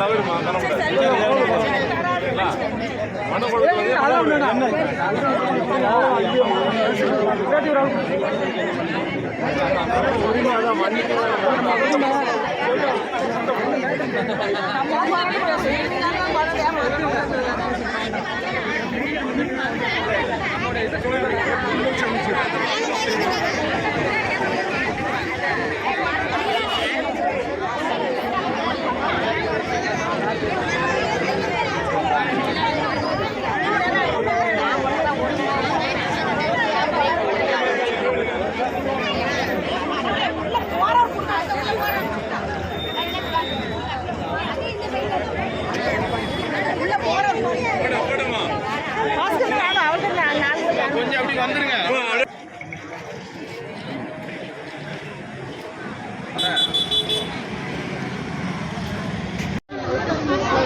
கொஞ்சம்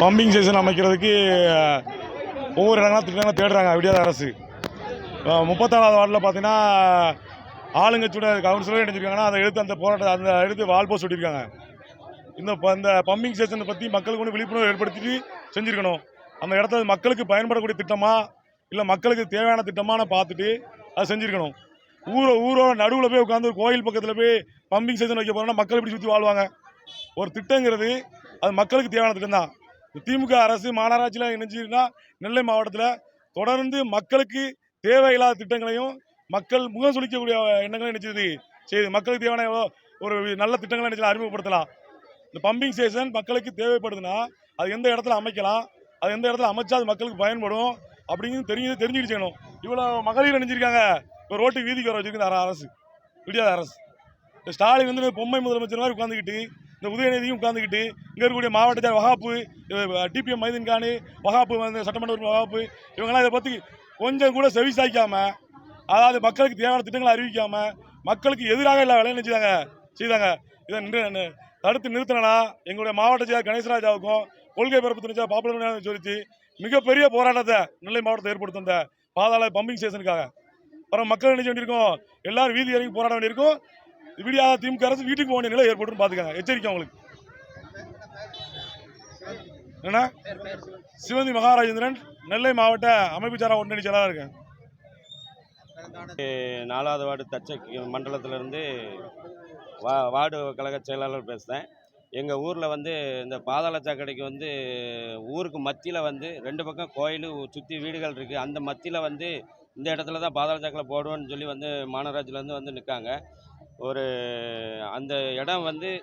pumping station அமைக்கிறதுக்கு ஒவ்வொரு இடங்களா திட்டங்களை தேடுறாங்க விடியாத அரசு. முப்பத்தாறாவது வார்டில் பார்த்தீங்கன்னா ஆளுங்கட்சியோட கவுன்சிலர் இணைஞ்சிருக்காங்கன்னா அதை எடுத்து அந்த போராட்டம் அந்த எடுத்து வால் போஸ்ட் ஒட்டியிருக்காங்க. இந்த ப- பம்பிங் ஸ்டேஷனை பற்றி மக்களுக்கு ஒன்று விழிப்புணர்வு ஏற்படுத்திட்டு செஞ்சுருக்கணும். அந்த இடத்த மக்களுக்கு பயன்படக்கூடிய திட்டமாக இல்லை மக்களுக்கு தேவையான திட்டமான பார்த்துட்டு அதை செஞ்சுருக்கணும். ஊரை ஊரோட நடுவில் போய் உட்காந்து ஒரு கோயில் பக்கத்தில் போய் பம்பிங் ஸ்டேஷன் வைக்க போகிறோன்னா மக்கள் இப்படி சுற்றி வாழ்வாங்க? ஒரு திட்டங்கிறது அது மக்களுக்கு தேவையான திட்டம் தான் திமுக அரசு மாநகராட்சியில் இணைஞ்சிருந்தா நெல்லை மாவட்டத்தில் தொடர்ந்து மக்களுக்கு தேவையில்லாத திட்டங்களையும் மக்கள் முகம் சுழிக்கக்கூடிய எண்ணங்களையும் நினைச்சது செய்து மக்களுக்கு தேவையான எவ்வளோ ஒரு நல்ல திட்டங்களை நினைச்சு அறிமுகப்படுத்தலாம். இந்த பம்பிங் ஸ்டேஷன் மக்களுக்கு தேவைப்படுதுன்னா அது எந்த இடத்துல அமைக்கலாம் அது எந்த இடத்துல அமைச்சா அது மக்களுக்கு பயன்படும் அப்படிங்கிறது தெரிஞ்சு தெரிஞ்சுக்கிட்டு செய்யணும். இவ்வளோ மகளிர் நினைச்சிருக்காங்க இப்போ ரோட்டு வீதிக்கு வர வச்சிருக்கு அரசு விடியாத அரசு. இந்த ஸ்டாலின் வந்து பொம்மை முதலமைச்சர் மாதிரி உட்காந்துக்கிட்டு இந்த உதயநிதியும் உட்காந்துக்கிட்டு இங்கே இருக்கக்கூடிய மாவட்ட வகாப்பு டிபிஎம் மைதீன் கானு வகாப்பு வந்து சட்டமன்ற வகாப்பு இவங்கெல்லாம் இதை பற்றி கொஞ்சம் கூட செவி சாய்க்காம அதாவது மக்களுக்கு தேவையான திட்டங்களை அறிவிக்காமல் மக்களுக்கு எதிராக எல்லா வேலையும் செஞ்சாங்க செய்தாங்க. இதை நின்று தடுத்து நிறுத்தினா எங்களுடைய மாவட்ட செயலர் கணேசராஜாவுக்கும் கொள்கை பரப்பு துணிச்சா பாப்புலர் சொல்லிச்சு மிகப்பெரிய போராட்டத்தை நெல்லை மாவட்டத்தை ஏற்படுத்தும் இந்த பாதாள பம்பிங் ஸ்டேஷனுக்காக அப்புறம் மக்கள் நினைச்சு வேண்டியிருக்கோம்? எல்லாரும் வீதி இறங்கி போராட வேண்டியிருக்கும். விடியாத திமுக அரசு வீட்டுக்கு போக வேண்டிய நிலை ஏற்படும் எச்சரிக்கை உங்களுக்கு. என்ன சிவந்தி மகாராஜேந்திரன் நெல்லை மாவட்ட அமைப்பு சாரா ஒன்றிணைச் செயலாளர் இருக்கேன் நாலாவது வார்டு தச்சை மண்டலத்திலேருந்து வா வார்டு கழக செயலாளர் பேசுகிறேன் எங்கள் ஊரில் வந்து இந்த பாதாள சாக்கடைக்கு வந்து ஊருக்கு மத்தியில் வந்து ரெண்டு பக்கம் கோயில் சுற்றி வீடுகள் இருக்குது அந்த மத்தியில் வந்து இந்த இடத்துல தான் பாதாள சாக்கடை போடுவோன்னு சொல்லி வந்து மாநகராட்சியிலேருந்து வந்து நிற்காங்க ஒரு அந்த இடம் வந்து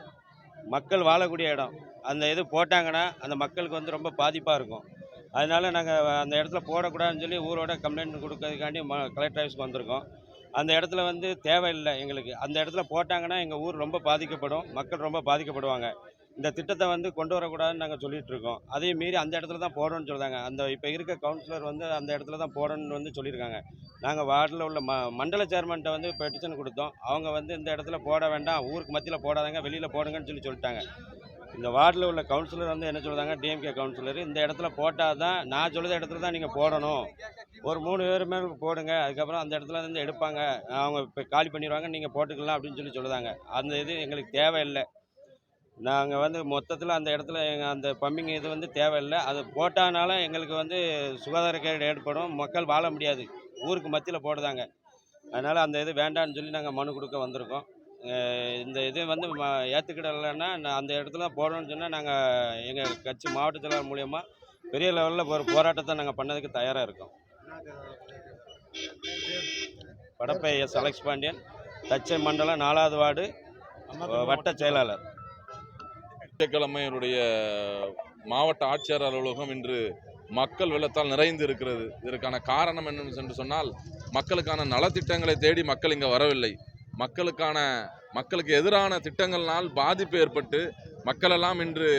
மக்கள் வாழக்கூடிய இடம். அந்த இது போட்டாங்கன்னா அந்த மக்களுக்கு வந்து ரொம்ப பாதிப்பாக இருக்கும். அதனால நாங்கள் அந்த இடத்துல போடக்கூடாதுன்னு சொல்லி ஊரோட கம்ப்ளைண்ட் கொடுக்கறதுக்காண்டி ம கலெக்டர் ஆஃபீஸ்க்கு வந்திருக்கோம். அந்த இடத்துல வந்து தேவையில்லை எங்களுக்கு. அந்த இடத்துல போட்டாங்கன்னா எங்கள் ஊர் ரொம்ப பாதிக்கப்படும். மக்கள் ரொம்ப பாதிக்கப்படுவாங்க. இந்த திட்டத்தை வந்து கொண்டு வரக்கூடாதுன்னு நாங்கள் சொல்லிட்டு இருக்கோம் அதையும் மீறி அந்த இடத்துல தான் போடணும்னு சொல்கிறாங்க அந்த இப்போ இருக்க கவுன்சிலர் வந்து அந்த இடத்துல தான் போடணும்னு வந்து சொல்லியிருக்காங்க. நாங்கள் வார்டில் உள்ள ம மண்டல சேர்மன்ட்ட வந்து பெட்டிஷன் கொடுத்தோம். அவங்க வந்து இந்த இடத்துல போட வேண்டாம். ஊருக்கு மத்தியில் போடாதாங்க வெளியில் போடுங்கன்னு சொல்லி சொல்லிட்டாங்க. இந்த வார்டில் உள்ள கவுன்சிலர் வந்து என்ன சொல்கிறாங்க டிஎம்கே கவுன்சிலர் இந்த இடத்துல போட்டால் தான் நான் சொல்லுற இடத்துல தான் நீங்கள் போடணும். ஒரு மூணு பேர் மேல் போடுங்க. அதுக்கப்புறம் அந்த இடத்துல இருந்து எடுப்பாங்க. அவங்க இப்போ காலி பண்ணிடுவாங்க நீங்கள் போட்டுக்கலாம் அப்படின்னு சொல்லி சொல்லுதாங்க. அந்த இது எங்களுக்கு தேவையில்லை. நாங்கள் வந்து மொத்தத்தில் அந்த இடத்துல எங்கள் அந்த பம்பிங் இது வந்து தேவையில்லை. அது போட்டானால எங்களுக்கு வந்து சுகாதாரக்கேடு ஏற்படும். மக்கள் வாழ முடியாது. ஊருக்கு மத்தியில் போடுதாங்க அதனால் அந்த இது வேண்டாம்னு சொல்லி நாங்கள் மனு கொடுக்க வந்திருக்கோம். இந்த இது வந்து ம- ஏற்றுக்கிடலைன்னா அந்த இடத்துல போடணும்னு சொன்னால் நாங்கள் எங்கள் கட்சி மாவட்ட செயலாளர் மூலியமாக பெரிய லெவலில் ஒரு போராட்டத்தை நாங்கள் பண்ணதுக்கு தயாராக இருக்கோம். வடப்பை எஸ் அலெக்ஸ் பாண்டியன் தச்சை மண்டலம் நாலாவது வார்டு வட்ட செயலாளர். திங்கட்கிழமையினுடைய மாவட்ட ஆட்சியர் அலுவலகம் இன்று மக்கள் வெள்ளத்தால் நிறைந்து இருக்கிறது. இதற்கான காரணம் என்னன்னு என்று சொன்னால் மக்களுக்கான நலத்திட்டங்களை தேடி மக்கள் இங்கே வரவில்லை. மக்களுக்கான மக்களுக்கு எதிரான திட்டங்கள்னால் பாதிப்பு ஏற்பட்டு மக்களெல்லாம் இன்று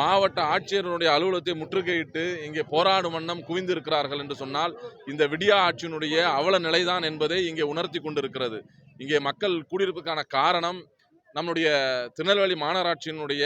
மாவட்ட ஆட்சியருடைய அலுவலகத்தை முற்றுகையிட்டு இங்கே போராடும் வண்ணம் குவிந்திருக்கிறார்கள் என்று சொன்னால் இந்த விடியா ஆட்சியினுடைய அவல நிலைதான் என்பதை இங்கே உணர்த்தி கொண்டிருக்கிறது. இங்கே மக்கள் கூடியிருப்பதற்கான காரணம் நம்முடைய திருநெல்வேலி மாநகராட்சியினுடைய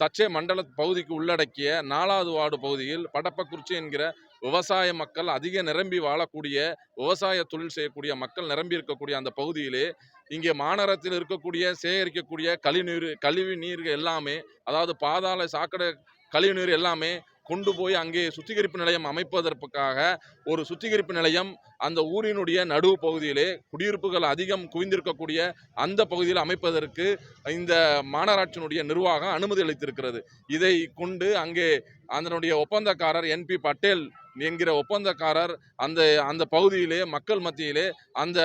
தச்சை மண்டல பகுதிக்கு உள்ளடக்கிய நாலாவது வார்டு பகுதியில் படப்பக்குறிச்சி என்கிற விவசாய மக்கள் அதிக நிரம்பி வாழக்கூடிய விவசாய தொழில் செய்யக்கூடிய மக்கள் நிரம்பி இருக்கக்கூடிய அந்த பகுதியிலே இங்கே மாநகரத்தில் இருக்கக்கூடிய சேகரிக்கக்கூடிய கழிநீர் கழிவு நீர் எல்லாமே அதாவது பாதாள சாக்கடை கழிவுநீர் எல்லாமே கொண்டு போய் அங்கே சுத்திகரிப்பு நிலையம் அமைப்பதற்காக ஒரு சுத்திகரிப்பு நிலையம் அந்த ஊரினுடைய நடுவு பகுதியிலே குடியிருப்புகள் அதிகம் குவிந்திருக்கக்கூடிய அந்த பகுதியில் அமைப்பதற்கு இந்த மாநகராட்சியினுடைய நிர்வாகம் அனுமதி அளித்திருக்கிறது. இதை கொண்டு அங்கே அதனுடைய ஒப்பந்தக்காரர் என்பி பட்டேல் என்கிற ஒப்பந்தக்காரர் அந்த அந்த பகுதியிலே மக்கள் மத்தியிலே அந்த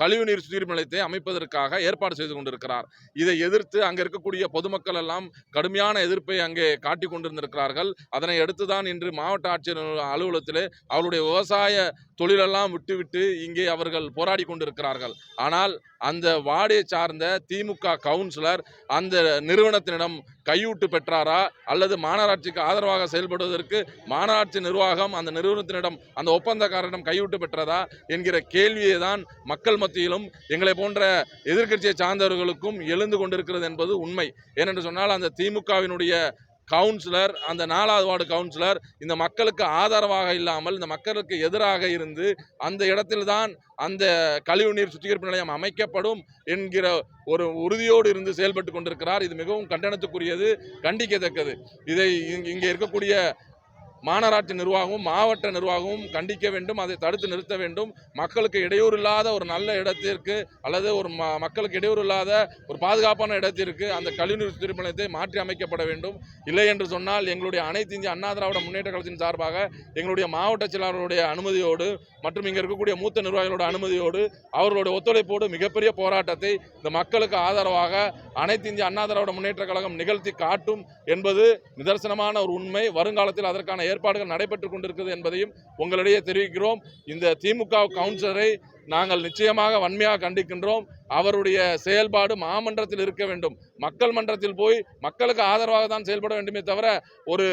கழிவுநீர் சுத்திகரிப்பு நிலையத்தை அமைப்பதற்காக ஏற்பாடு செய்து கொண்டிருக்கிறார். இதை எதிர்த்து அங்கே இருக்கக்கூடிய பொதுமக்கள் எல்லாம் கடுமையான எதிர்ப்பை அங்கே காட்டிக் கொண்டிருந்திருக்கிறார்கள். அதனை அடுத்துதான் இன்று மாவட்ட ஆட்சியர் அலுவலகத்திலே அவருடைய விவசாய தொழிலெல்லாம் விட்டுவிட்டு இங்கே அவர்கள் போராடி கொண்டிருக்கிறார்கள். ஆனால் அந்த வார்டை சார்ந்த திமுக கவுன்சிலர் அந்த நிறுவனத்தினிடம் கையூட்டு பெற்றாரா? அல்லது மாநகராட்சிக்கு ஆதரவாக செயல்படுவதற்கு மாநகராட்சி நிர்வாகம் அந்த நிறுவனத்தினிடம் அந்த ஒப்பந்தக்காரரிடம் கையூட்டு பெற்றதா? என்கிற கேள்வியை தான் மக்கள் மத்தியிலும் எங்களை போன்ற எதிர்க்கட்சியை சார்ந்தவர்களுக்கும் எழுந்து கொண்டிருக்கிறது என்பது உண்மை. ஏனென்று சொன்னால் அந்த திமுகவினுடைய கவுன்சிலர் அந்த நாலாவது வார்டு கவுன்சிலர் இந்த மக்களுக்கு ஆதரவாக இல்லாமல் இந்த மக்களுக்கு எதிராக இருந்து அந்த இடத்தில்தான் அந்த கழிவுநீர் சுத்திகரிப்பு நிலையம் அமைக்கப்படும் என்கிற ஒரு உறுதியோடு இருந்து செயல்பட்டு கொண்டிருக்கிறார். இது மிகவும் கண்டனத்துக்குரியது கண்டிக்கத்தக்கது. இதை இங்கே இருக்கக்கூடிய மாநகராட்சி நிர்வாகமும் மாவட்ட நிர்வாகமும் கண்டிக்க வேண்டும் அதை தடுத்து நிறுத்த வேண்டும். மக்களுக்கு இடையூறு இல்லாத ஒரு நல்ல இடத்திற்கு அல்லது ஒரு மக்களுக்கு இடையூறு இல்லாத ஒரு பாதுகாப்பான இடத்திற்கு அந்த கழிவுநீர் சுத்திகரிப்பு நிலையத்தை மாற்றி அமைக்கப்பட வேண்டும். இல்லை என்று சொன்னால் எங்களுடைய அனைத்து இந்திய அண்ணா திராவிட முன்னேற்ற கழகத்தின் சார்பாக எங்களுடைய மாவட்ட செயலாளருடைய அனுமதியோடு மற்றும் இங்கே இருக்கக்கூடிய மூத்த நிர்வாகிகளோட அனுமதியோடு அவர்களுடைய ஒத்துழைப்போடு மிகப்பெரிய போராட்டத்தை இந்த மக்களுக்கு ஆதரவாக அனைத்து இந்திய அண்ணா திராவிட முன்னேற்ற கழகம் நிகழ்த்தி காட்டும் என்பது நிதர்சனமான ஒரு உண்மை. வருங்காலத்தில் அதற்கான ஏற்பாடுகள் நடைபெற்றுக் கொண்டிருக்கிறது என்பதையும் உங்களிடையே தெரிவிக்கிறோம். இந்த திமுக கவுன்சிலரை நாங்கள் நிச்சயமாக வன்மையாக கண்டிக்கின்றோம். அவருடைய செயல்பாடு மாமன்றத்தில் இருக்க வேண்டும். மக்கள் மன்றத்தில் போய் மக்களுக்கு ஆதரவாக தான் செயல்பட வேண்டுமே தவிர ஒரு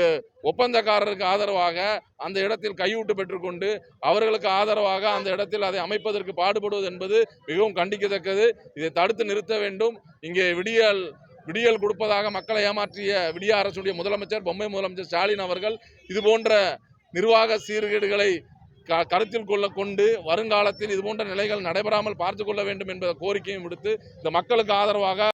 ஒப்பந்தக்காரருக்கு ஆதரவாக அந்த இடத்தில் கையூட்டு பெற்றுக்கொண்டு அவர்களுக்கு ஆதரவாக அந்த இடத்தில் அதை அமைப்பதற்கு பாடுபடுவது என்பது மிகவும் கண்டிக்கத்தக்கது. இதை தடுத்து நிறுத்த வேண்டும். இங்கே விடியல் விடியல் கொடுப்பதாக மக்களை ஏமாற்றிய விடிய அரசுடைய முதலமைச்சர் பொம்மை முதலமைச்சர் ஸ்டாலின் அவர்கள் இது போன்ற நிர்வாக சீர்கேடுகளை க கருத்தில் கொள்ள கொண்டு வருங்காலத்தில் இதுபோன்ற நிலைகள் நடைபெறாமல் பார்த்து கொள்ள வேண்டும் என்பதை கோரிக்கையும் விடுத்து இந்த மக்களுக்கு ஆதரவாக